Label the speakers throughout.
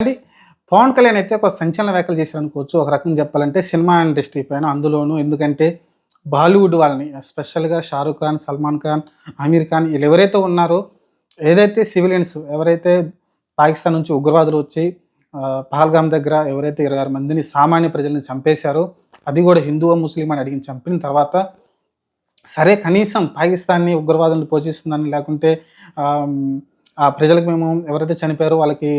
Speaker 1: అండి పవన్ కళ్యాణ్ అయితే ఒక సంచలన వ్యాఖ్యలు చేశారు అనుకోవచ్చు ఒక రకంగా చెప్పాలంటే సినిమా ఇండస్ట్రీ పైన అందులోనూ ఎందుకంటే బాలీవుడ్ వాళ్ళని స్పెషల్గా షారూఖ్ ఖాన్ సల్మాన్ ఖాన్ ఆమీర్ ఖాన్ వీళ్ళు ఎవరైతే ఉన్నారో ఏదైతే సివిలియన్స్ ఎవరైతే పాకిస్తాన్ నుంచి ఉగ్రవాదులు వచ్చి పహల్గామ్ దగ్గర ఎవరైతే ఇరవై ఆరు మందిని సామాన్య ప్రజల్ని చంపేశారో అది కూడా హిందూ ముస్లిం అని అడిగి చంపిన తర్వాత సరే కనీసం పాకిస్తాన్ని ఉగ్రవాదులను పోషిస్తుందని లేకుంటే ఆ ప్రజలకు మేము ఎవరైతే చనిపోయారో వాళ్ళకి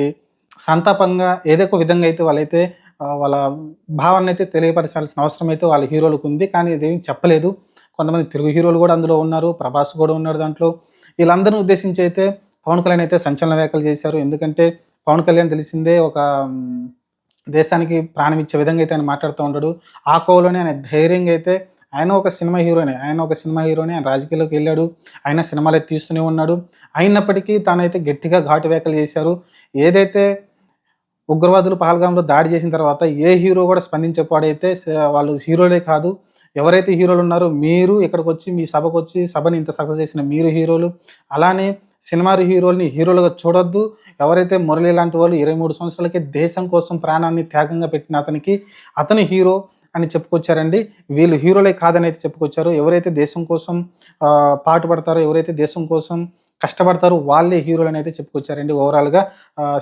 Speaker 1: సంతాపంగా ఏదో ఒక విధంగా అయితే వాళ్ళైతే వాళ్ళ భావాన్ని అయితే తెలియపరచాల్సిన అవసరం అయితే వాళ్ళ హీరోలకు ఉంది. కానీ ఇదేమి చెప్పలేదు. కొంతమంది తెలుగు హీరోలు కూడా అందులో ఉన్నారు. ప్రభాస్ కూడా ఉన్నాడు దాంట్లో. వీళ్ళందరిని ఉద్దేశించి అయితే పవన్ కళ్యాణ్ అయితే సంచలన వ్యాఖ్యలు చేశారు. ఎందుకంటే పవన్ కళ్యాణ్ తెలిసిందే ఒక దేశానికి ప్రాణం ఇచ్చే విధంగా అయితే ఆయన మాట్లాడుతూ ఉంటాడు ఆ కోవలోనే ఆయన ధైర్యంగా అయితే ఆయన ఒక సినిమా హీరోనే ఆయన ఒక సినిమా హీరోనే ఆయన రాజకీయాల్లోకి వెళ్ళాడు. ఆయన సినిమాలు అయితే తీస్తూనే ఉన్నాడు. అయినప్పటికీ తానైతే గట్టిగా ఘాటు వ్యాఖ్యలు చేశారు. ఏదైతే ఉగ్రవాదులు పహల్గాంలో దాడి చేసిన తర్వాత ఏ హీరో కూడా స్పందించేపాడైతే వాళ్ళు హీరోలే కాదు. ఎవరైతే హీరోలు ఉన్నారో మీరు ఇక్కడికి వచ్చి మీ సభకు వచ్చి సభని ఇంత సక్సెస్ చేసిన మీరు హీరోలు. అలానే సినిమా హీరోల్ని హీరోలుగా చూడొద్దు. ఎవరైతే మురళి లాంటి వాళ్ళు ఇరవై మూడు సంవత్సరాలకి దేశం కోసం ప్రాణాన్ని త్యాగంగా పెట్టిన అతనికి అతని హీరో అని చెప్పుకొచ్చారండి. వీళ్ళు హీరోలే కాదని అయితే చెప్పుకొచ్చారు. ఎవరైతే దేశం కోసం పాటు పాటుపడతారో ఎవరైతే దేశం కోసం కష్టపడతారు. వాళ్ళే హీరోలు అయితే చెప్పుకొచ్చారండి. ఓవరాల్గా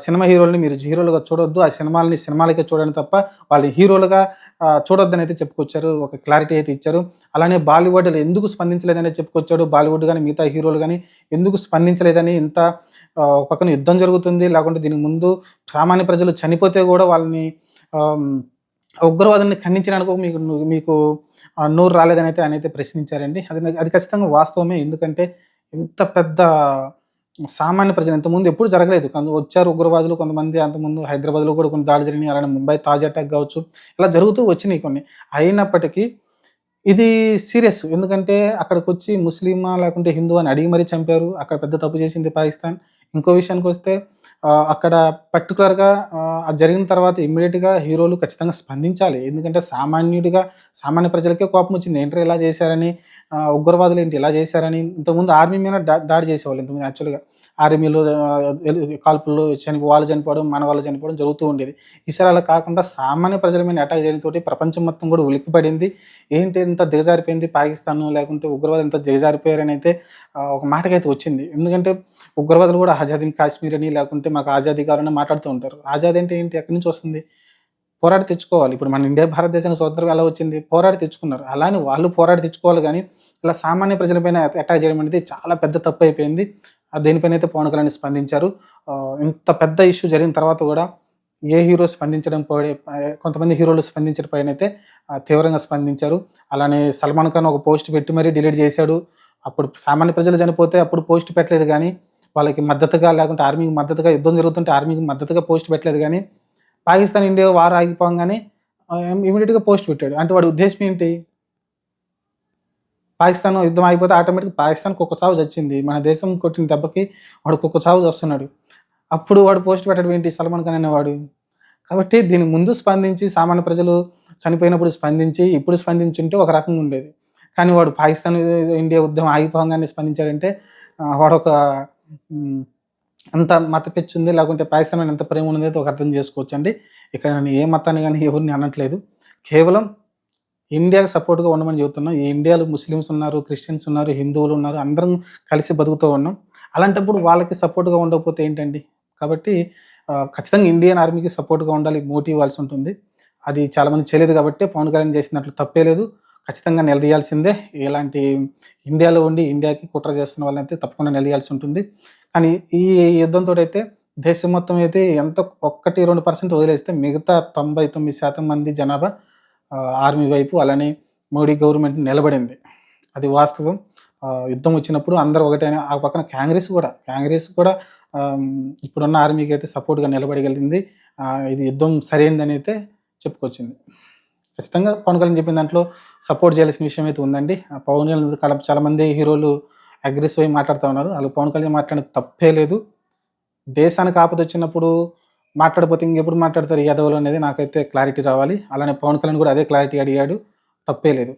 Speaker 1: సినిమా హీరోలని మీరు హీరోలుగా చూడొద్దు. ఆ సినిమాలని సినిమాలకే చూడండి తప్ప వాళ్ళు హీరోలుగా ఆ, చూడొద్దని అయితే చెప్పుకొచ్చారు. ఒక క్లారిటీ అయితే ఇచ్చారు. అలానే బాలీవుడ్ ఎందుకు స్పందించలేదని చెప్పుకొచ్చాడు. బాలీవుడ్ కానీ మిగతా హీరోలు కానీ ఎందుకు స్పందించలేదని ఇంత ఒక పక్కన యుద్ధం జరుగుతుంది. లేకుంటే దీనికి ముందు సామాన్య ప్రజలు చనిపోతే కూడా వాళ్ళని ఉగ్రవాదాన్ని ఖండించడానికి మీకు మీకు నోరు రాలేదని అయితే ఆయన అయితే ప్రశ్నించారండి. అది అది ఖచ్చితంగా వాస్తవమే. ఎందుకంటే ఇంత పెద్ద సామాన్య ప్రజలు ఇంతకుముందు ఎప్పుడు జరగలేదు. కానీ వచ్చారు ఉగ్రవాదులు కొంతమంది అంతకుముందు హైదరాబాద్లో కూడా కొన్ని దాడి జరిగినాయి. అలానే ముంబై తాజ్ అటాక్ కావచ్చు. ఇలా జరుగుతూ వచ్చినాయి కొన్ని. అయినప్పటికీ ఇది సీరియస్. ఎందుకంటే అక్కడికి వచ్చి ముస్లిమా లేకుంటే హిందూ అని అడిగి మరీ చంపారు. అక్కడ పెద్ద తప్పు చేసింది పాకిస్తాన్. ఇంకో విషయానికి వస్తే అక్కడ పర్టికులర్గా అది జరిగిన తర్వాత ఇమ్మీడియట్గా హీరోలు ఖచ్చితంగా స్పందించాలి. ఎందుకంటే సామాన్యుడిగా సామాన్య ప్రజలకే కోపం వచ్చింది. ఏంటో ఇలా చేశారని ఉగ్రవాదులు ఏంటి ఇలా చేశారని ఇంతకుముందు ఆర్మీ మీద దా- దాడి చేసేవాళ్ళు ఇంతకుముందు యాక్చువల్గా ఆర్మీలో కాల్పులు కాల్పుల్లో చనిపో వాళ్ళు చనిపోవడం మన వాళ్ళు చనిపోవడం జరుగుతూ ఉండేది. ఈసారి అలా కాకుండా సామాన్య ప్రజల మీద అటాక్ చేయడంతో ప్రపంచం మొత్తం కూడా ఉలిక్కిపడింది. ఏంటి ఇంత దిగజారిపోయింది పాకిస్తాన్? లేకుంటే ఉగ్రవాదులు ఇంత దిగజారిపోయారని అయితే ఒక మాటకైతే వచ్చింది. ఎందుకంటే ఉగ్రవాదులు కూడా ఆజాదీ కాశ్మీర్ అని లేకుంటే మాకు ఆజాదీ కావాలని మాట్లాడుతూ ఉంటారు. ఆజాదీ అంటే ఏంటి? ఎక్కడి నుంచి వస్తుంది? పోరాడి తెచ్చుకోవాలి. ఇప్పుడు మన ఇండియా భారతదేశానికి స్వతంత్రం ఎలా వచ్చింది? పోరాడి తెచ్చుకున్నారు. అలానే వాళ్ళు పోరాడి తెచ్చుకోవాలి కానీ ఇలా సామాన్య ప్రజలపైన అటాక్ చేయడం అనేది చాలా పెద్ద తప్పు అయిపోయింది. దేనిపైన అయితే పవన్ కళ్యాణ్ స్పందించారు. ఇంత పెద్ద ఇష్యూ జరిగిన తర్వాత కూడా ఏ హీరో స్పందించడం పోయి కొంతమంది హీరోలు స్పందించడం పైన అయితే తీవ్రంగా స్పందించారు. అలానే సల్మాన్ ఖాన్ ఒక పోస్ట్ పెట్టి మరీ డిలీట్ చేశాడు. అప్పుడు సామాన్య ప్రజలు చనిపోతే అప్పుడు పోస్ట్ పెట్టలేదు కానీ వాళ్ళకి మద్దతుగా లేకుంటే ఆర్మీకి మద్దతుగా యుద్ధం జరుగుతుంటే ఆర్మీకి మద్దతుగా పోస్ట్ పెట్టలేదు కానీ పాకిస్తాన్ ఇండియా వార్ ఆగిపోగానే ఇమీడియట్గా పోస్ట్ పెట్టాడు. అంటే వాడి ఉద్దేశం ఏంటి? పాకిస్తాన్ యుద్ధం ఆగిపోతే ఆటోమేటిక్ పాకిస్తాన్కి ఒక చావు వచ్చింది మన దేశం కొట్టిన దెబ్బకి వాడు ఒక్కొక్క చావు వస్తున్నాడు అప్పుడు వాడు పోస్ట్ పెట్టడం ఏంటి? సల్మాన్ ఖాన్ అనేవాడు. కాబట్టి దీని ముందు స్పందించి సామాన్య ప్రజలు చనిపోయినప్పుడు స్పందించి ఇప్పుడు స్పందించుంటే ఒక రకంగా ఉండేది. కానీ వాడు పాకిస్తాన్ ఇండియా ఉద్యమం ఆగిపోగానే స్పందించాడంటే వాడు ఒక అంత ఎంత మత ఉంది లేకుంటే పాకిస్తాన్ మీద ఎంత ప్రేమ ఉంది ఒక అర్థం చేసుకోవచ్చు అండి ఇక్కడ నేను ఏ మతాన్ని కానీ ఎవరిని అనట్లేదు. కేవలం ఇండియాకి సపోర్ట్గా ఉండమని చెబుతున్నాం. ఈ ఇండియాలో ముస్లిమ్స్ ఉన్నారు క్రిస్టియన్స్ ఉన్నారు హిందువులు ఉన్నారు అందరం కలిసి బతుకుతూ ఉన్నాం. అలాంటప్పుడు వాళ్ళకి సపోర్ట్గా ఉండకపోతే ఏంటండి? కాబట్టి ఖచ్చితంగా ఇండియన్ ఆర్మీకి సపోర్ట్గా ఉండాలి మోటివ్ ఇవ్వాల్సి ఉంటుంది. అది చాలామంది చేయలేదు కాబట్టి పవన్ కళ్యాణ్ చేసినట్లు తప్పే లేదు. ఖచ్చితంగా నిలదీయాల్సిందే. ఇలాంటి ఇండియాలో ఉండి ఇండియాకి కుట్ర చేస్తున్న వాళ్ళని అయితే తప్పకుండా నిలదీయాల్సి ఉంటుంది. కానీ ఈ యుద్ధంతో అయితే దేశం మొత్తం అయితే ఎంత ఒక్కటి రెండు పర్సెంట్ వదిలేస్తే మిగతా తొంభై తొమ్మిది శాతం మంది జనాభా ఆర్మీ వైపు అలానే మోడీ గవర్నమెంట్ నిలబడింది. అది వాస్తవం. యుద్ధం వచ్చినప్పుడు అందరూ ఒకటే ఆ పక్కన కాంగ్రెస్ కూడా కాంగ్రెస్ కూడా ఇప్పుడున్న ఆర్మీకి అయితే సపోర్ట్గా నిలబడగలిగింది. ఇది యుద్ధం సరైనదని అయితే చెప్పుకొచ్చింది. ఖచ్చితంగా పవన్ కళ్యాణ్ చెప్పిన దాంట్లో సపోర్ట్ చేయాల్సిన విషయం అయితే ఉందండి. ఆ పవన్ కళ్యాణ్ కల- చాలామంది హీరోలు అగ్రెసివ్ అయి మాట్లాడుతూ ఉన్నారు. వాళ్ళు పవన్ కళ్యాణ్ మాట్లాడిన తప్పే లేదు. దేశానికి ఆపద వచ్చినప్పుడు మాట్లాడిపోతే ఇంకెప్పుడు మాట్లాడతారు యాదవులు అనేది నాకైతే క్లారిటీ రావాలి. అలానే పవన్ కళ్యాణ్ కూడా అదే క్లారిటీ అడిగాడు. తప్పే లేదు.